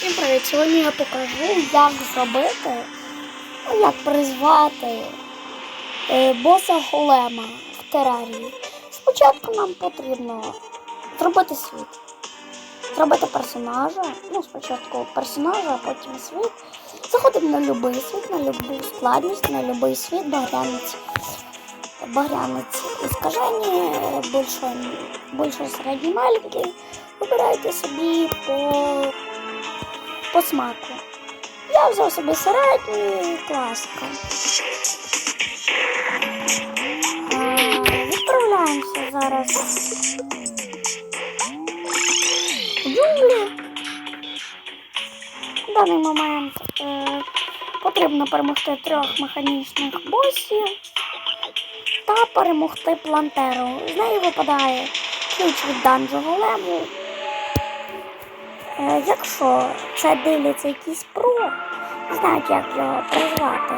Всім привіт! Сьогодні я покажу, як зробити, як призвати е, боса голема в терарії. Спочатку нам потрібно зробити світ. Зробити персонажа. Ну, спочатку персонажа, а потім світ. Заходимо на будь-який світ, на будь-яку складність, на будь-який світ, багрянець. Багрянець іскаження, більше, більше середній. Вибирайте собі по по смаку. Я взяв собі середній класика. Е, Відправляємося зараз джунглі. В даний момент е, потрібно перемогти трьох механічних босів та перемогти плантеру. З неї випадає ключ від данжу голему. Е, Якщо це дивляться якісь про, не знають, як його призвати,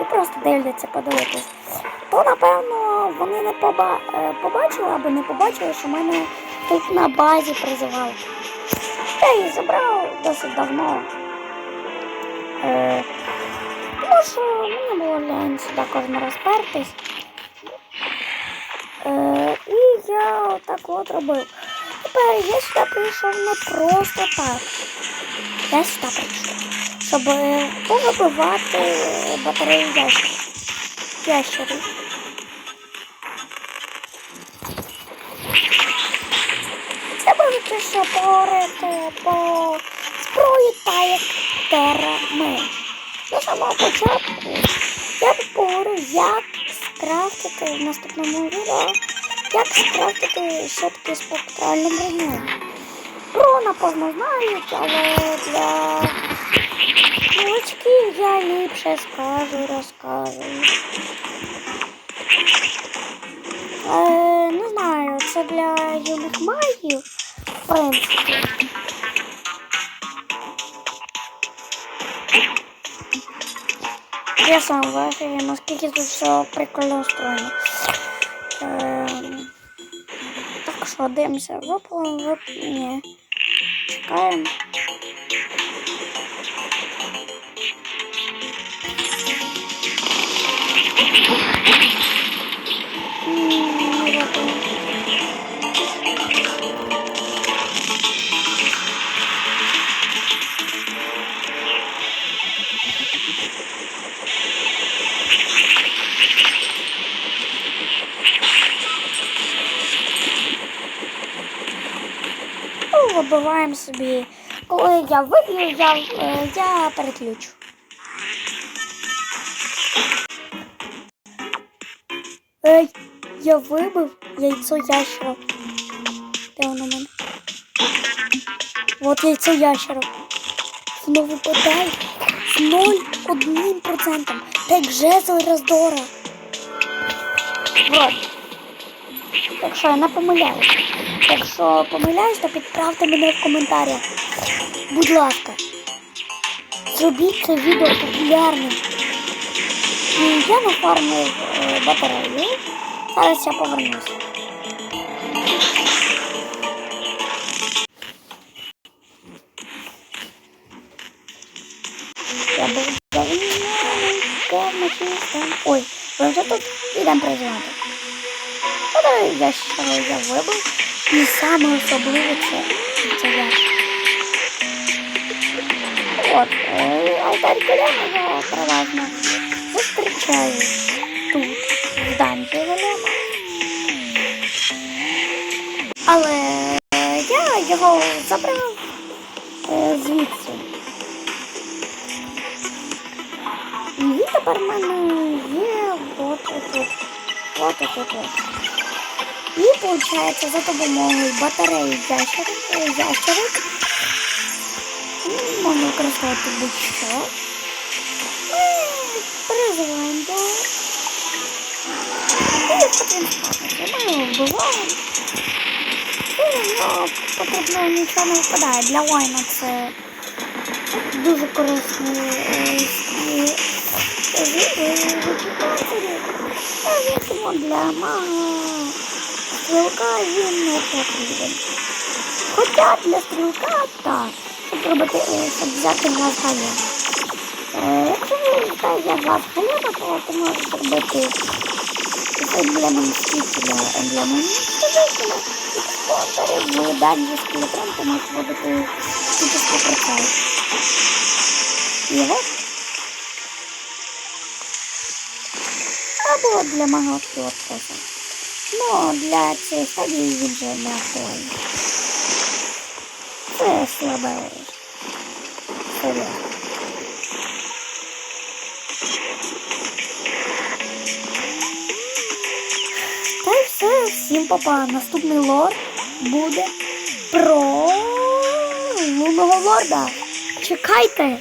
і просто дивляться подивитись, то напевно вони не поба... е, побачили або не побачили, що мене тут на базі призивав. Я її забрав досить давно. Е, тому що мені було лень сюди кожен раз пертись. Е, і я отак от робив. Тепер я сюди прийшов не просто так. Я сюди прийшов, щоб е, повибивати батарею ящерів. Ящерів. Це можете ще поговорити по зброї та як терами. До самого початку я б як скрафтити в наступному відео, як скрафтити все-таки спектральну броню. Про, напевно, знають, але для новачків я ліпше скажу, розкажу. Е, не знаю, це для юних магів, в принципі. Я сам в афері, наскільки тут все прикольно устроєно. Ем, так що, дивимося, випало, вип... Ні. Чекаємо. Вибиваємо собі. Коли я виб'ю, я, е, я переключу. Ей, я вибив яйцо ящера. Де воно мене? От яйцо ящера. Воно випадає з 0,1%. Так жезл роздора. Вот. Якщо я не помиляюсь. Якщо помиляюсь, то підправте мене в коментарях. Будь ласка. Зробіть це відео популярним. Я нафармив е, батарею. Зараз я повернуся. Я був мочистим. Ой, ви вже тут ідемо працювати. Але я ще я вибив. І саме особливе це, це я. От, е, алтарь Голема я переважно зустрічаю тут, в Данті Голема. Але я його забрав е, звідси. І тепер в мене є от тут. От от от. от. І виходить, за допомогою батареї ящерик, ящерик можна використовувати будь-що. Переживаємо і потрібно спати. Вбиваємо. І в нього потрібно нічого не випадає. Для вайна це дуже корисні википації. А він тому для мага стрілка він не потрібен. Хоча для стрілка так. щоб робити, е, щоб взяти глаз галема. Е, якщо ви знаєте глаз галема, то ти можеш зробити з емблемом мстителя, емблемом мстителя, і спонсорів в дані скелетрон ти можеш робити тільки 100%. Його. Або для мого підпису. Ну, для цієї стадії він вже не актуальний. Це слабе. Серйозно. Та й все, всім папа. Наступний лор буде про лунного лорда. Чекайте!